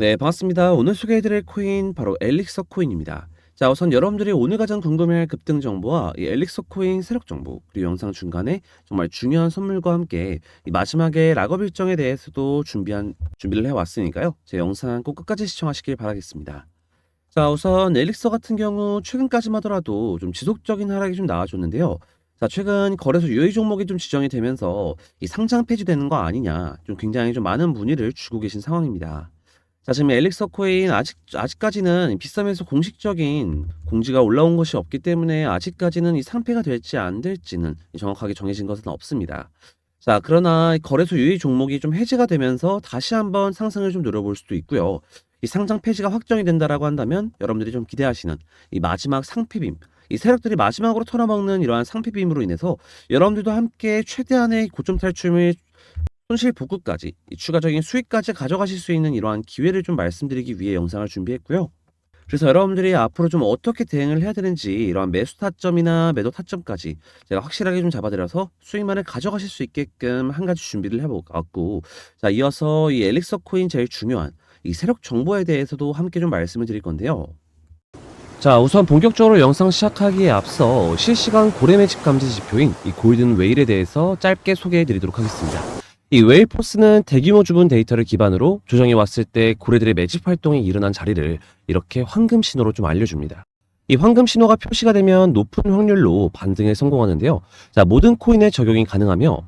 네, 반갑습니다. 오늘 소개해드릴 코인 바로 엘릭서 코인입니다. 자, 우선 여러분들이 오늘 가장 궁금해할 급등 정보와 이 엘릭서 코인 세력 정보 그리고 영상 중간에 정말 중요한 선물과 함께 이 마지막에 락업 일정에 대해서도 준비한 준비를 해왔으니까요. 제 영상 꼭 끝까지 시청하시길 바라겠습니다. 자, 우선 엘릭서 같은 경우 최근까지만 하더라도 좀 지속적인 하락이 좀 나와줬는데요. 자, 최근 거래소 유의 종목이 좀 지정이 되면서 이 상장 폐지되는 거 아니냐, 좀 굉장히 좀 많은 문의를 주고 계신 상황입니다. 자, 지금 엘릭서 코인 아직 아직까지는 비싸면서 공식적인 공지가 올라온 것이 없기 때문에 아직까지는 이 상폐가 될지 안 될지는 정확하게 정해진 것은 없습니다. 자, 그러나 이 거래소 유의 종목이 좀 해제가 되면서 다시 한번 상승을 좀 노려볼 수도 있고요. 이 상장 폐지가 확정이 된다라고 한다면 여러분들이 좀 기대하시는 이 마지막 상폐빔, 이 세력들이 마지막으로 털어먹는 이러한 상폐빔으로 인해서 여러분들도 함께 최대한의 고점 탈출 및 손실 복구까지 이 추가적인 수익까지 가져가실 수 있는 이러한 기회를 좀 말씀드리기 위해 영상을 준비했고요. 그래서 여러분들이 앞으로 좀 어떻게 대응을 해야 되는지 이러한 매수 타점이나 매도 타점까지 제가 확실하게 좀 잡아드려서 수익만을 가져가실 수 있게끔 한 가지 준비를 해보았고 자 이어서 이 엘릭서 코인 제일 중요한 이 세력 정보에 대해서도 함께 좀 말씀을 드릴 건데요. 자, 우선 본격적으로 영상 시작하기에 앞서 실시간 고래 매집 감지 지표인 이 골든 웨일에 대해서 짧게 소개해 드리도록 하겠습니다. 이 웨일 포스는 대규모 주분 데이터를 기반으로 조정이 왔을 때 고래들의 매집 활동이 일어난 자리를 이렇게 황금 신호로 좀 알려줍니다. 이 황금 신호가 표시가 되면 높은 확률로 반등에 성공하는데요. 자, 모든 코인에 적용이 가능하며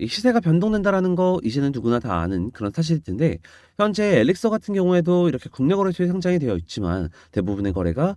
이 시세가 변동된다라는 거 이제는 누구나 다 아는 그런 사실일 텐데 현재 엘릭서 같은 경우에도 이렇게 국내 거래소에 상장이 되어 있지만 대부분의 거래가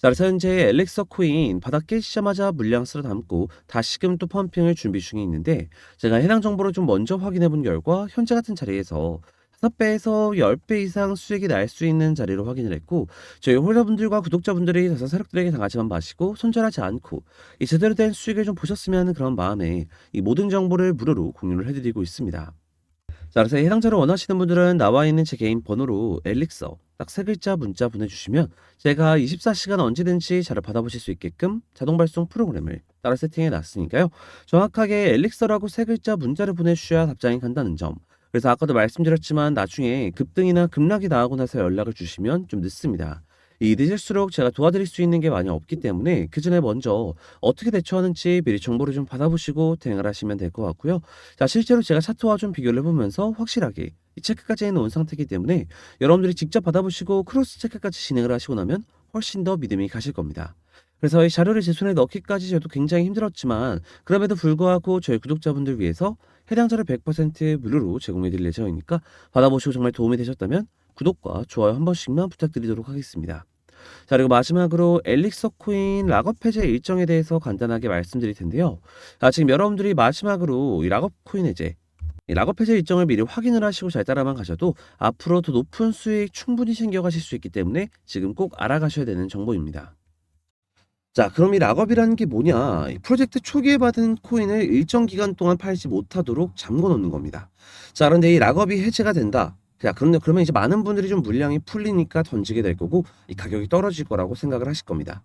자 그래서 현재 엘렉서 코인 바닥 깨시자마자 물량 쓸어 담고 다시금 또 펌핑을 준비 중에 있는데 제가 해당 정보를 좀 먼저 확인해 본 결과 현재 같은 자리에서 5배에서 10배 이상 수익이 날 수 있는 자리로 확인을 했고 저희 홀더분들과 구독자분들이 다섯 세력들에게 당하지만 마시고 손절하지 않고 이 제대로 된 수익을 좀 보셨으면 하는 그런 마음에 이 모든 정보를 무료로 공유를 해드리고 있습니다. 자, 그래서 해당 자료 원하시는 분들은 나와 있는 제 개인 번호로 엘릭서 딱 세 글자 문자 보내주시면 제가 24시간 언제든지 자료 받아보실 수 있게끔 자동 발송 프로그램을 따로 세팅해 놨으니까요. 정확하게 엘릭서라고 세 글자 문자를 보내주셔야 답장이 간다는 점. 그래서 아까도 말씀드렸지만 나중에 급등이나 급락이 나오고 나서 연락을 주시면 좀 늦습니다. 이 늦을수록 제가 도와드릴 수 있는 게 많이 없기 때문에 그 전에 먼저 어떻게 대처하는지 미리 정보를 좀 받아보시고 대응을 하시면 될 것 같고요. 자, 실제로 제가 차트와 좀 비교를 해보면서 확실하게 이 체크까지 해놓은 상태이기 때문에 여러분들이 직접 받아보시고 크로스 체크까지 진행을 하시고 나면 훨씬 더 믿음이 가실 겁니다. 그래서 이 자료를 제 손에 넣기까지 저도 굉장히 힘들었지만 그럼에도 불구하고 저희 구독자분들 위해서 해당 자료 100% 무료로 제공해 드릴 예정이니까 받아보시고 정말 도움이 되셨다면 구독과 좋아요 한 번씩만 부탁드리도록 하겠습니다. 자, 그리고 마지막으로 엘릭서 코인 락업 해제 일정에 대해서 간단하게 말씀드릴 텐데요. 아, 지금 여러분들이 마지막으로 이 락업 코인 해제 이 락업 해제 일정을 미리 확인을 하시고 잘 따라만 가셔도 앞으로 더 높은 수익 충분히 챙겨가실 수 있기 때문에 지금 꼭 알아가셔야 되는 정보입니다. 자, 그럼 이 락업이라는 게 뭐냐? 이 프로젝트 초기에 받은 코인을 일정 기간 동안 팔지 못하도록 잠궈 놓는 겁니다. 자, 그런데 이 락업이 해제가 된다. 자, 그러면, 그러면 이제 많은 분들이 좀 물량이 풀리니까 던지게 될 거고, 이 가격이 떨어질 거라고 생각을 하실 겁니다.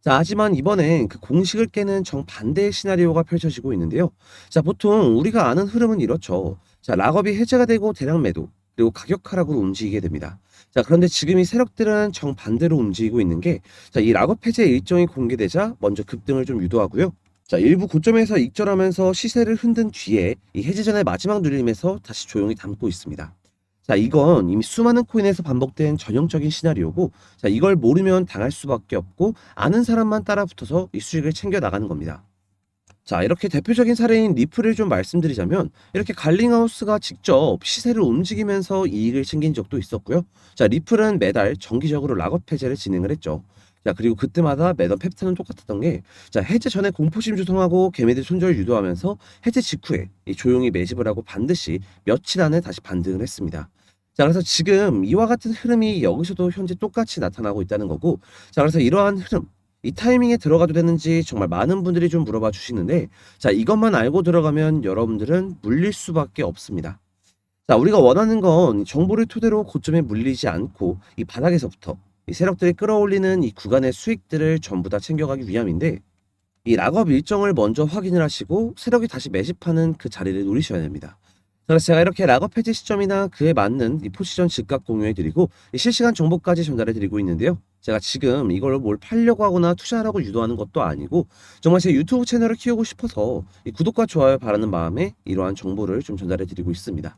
자, 하지만 이번엔 그 공식을 깨는 정반대의 시나리오가 펼쳐지고 있는데요. 자, 보통 우리가 아는 흐름은 이렇죠. 자, 락업이 해제가 되고 대량 매도, 그리고 가격 하락으로 움직이게 됩니다. 자, 그런데 지금 이 세력들은 정반대로 움직이고 있는 게, 자, 이 락업 해제 일정이 공개되자 먼저 급등을 좀 유도하고요. 자, 일부 고점에서 익절하면서 시세를 흔든 뒤에 이 해제 전의 마지막 누림에서 다시 조용히 담고 있습니다. 자, 이건 이미 수많은 코인에서 반복된 전형적인 시나리오고, 자, 이걸 모르면 당할 수밖에 없고, 아는 사람만 따라 붙어서 이 수익을 챙겨 나가는 겁니다. 자, 이렇게 대표적인 사례인 리플을 좀 말씀드리자면, 이렇게 갈링하우스가 직접 시세를 움직이면서 이익을 챙긴 적도 있었고요. 자, 리플은 매달 정기적으로 락업 해제를 진행을 했죠. 자, 그리고 그때마다 매던 패턴은 똑같았던 게, 자, 해제 전에 공포심 조성하고 개매들 손절 유도하면서 해제 직후에 이 조용히 매집을 하고 반드시 며칠 안에 다시 반등을 했습니다. 자, 그래서 지금 이와 같은 흐름이 여기서도 현재 똑같이 나타나고 있다는 거고, 자, 그래서 이러한 흐름, 이 타이밍에 들어가도 되는지 정말 많은 분들이 좀 물어봐 주시는데, 자, 이것만 알고 들어가면 여러분들은 물릴 수밖에 없습니다. 자, 우리가 원하는 건 정보를 토대로 고점에 물리지 않고 이 바닥에서부터 이 세력들이 끌어올리는 이 구간의 수익들을 전부 다 챙겨가기 위함인데, 이 락업 일정을 먼저 확인을 하시고 세력이 다시 매집하는 그 자리를 노리셔야 됩니다. 그래서 제가 이렇게 락업 해지 시점이나 그에 맞는 이 포지션 즉각 공유해 드리고 실시간 정보까지 전달해 드리고 있는데요. 제가 지금 이걸로 뭘 팔려고 하거나 투자하라고 유도하는 것도 아니고 정말 제 유튜브 채널을 키우고 싶어서 이 구독과 좋아요 바라는 마음에 이러한 정보를 좀 전달해 드리고 있습니다.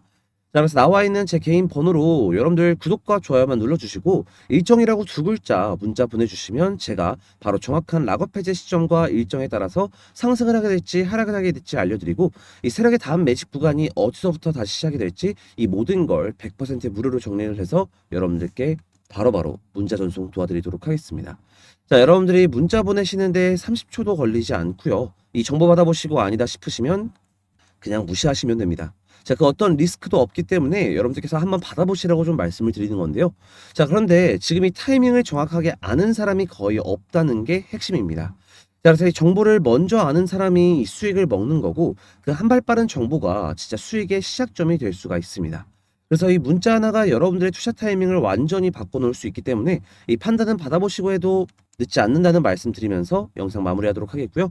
자, 그래서 나와 있는 제 개인 번호로 여러분들 구독과 좋아요만 눌러주시고 일정이라고 두 글자 문자 보내주시면 제가 바로 정확한 락업 해제 시점과 일정에 따라서 상승을 하게 될지 하락을 하게 될지 알려드리고 이 세력의 다음 매직 구간이 어디서부터 다시 시작이 될지 이 모든 걸 100% 무료로 정리를 해서 여러분들께 바로바로 문자 전송 도와드리도록 하겠습니다. 자, 여러분들이 문자 보내시는데 30초도 걸리지 않고요. 이 정보 받아보시고 아니다 싶으시면 그냥 무시하시면 됩니다. 자, 그 어떤 리스크도 없기 때문에 여러분들께서 한번 받아보시라고 좀 말씀을 드리는 건데요. 자, 그런데 지금 이 타이밍을 정확하게 아는 사람이 거의 없다는 게 핵심입니다. 자, 그래서 이 정보를 먼저 아는 사람이 이 수익을 먹는 거고 그 한 발 빠른 정보가 진짜 수익의 시작점이 될 수가 있습니다. 그래서 이 문자 하나가 여러분들의 투자 타이밍을 완전히 바꿔놓을 수 있기 때문에 이 판단은 받아보시고 해도 늦지 않는다는 말씀 드리면서 영상 마무리하도록 하겠고요.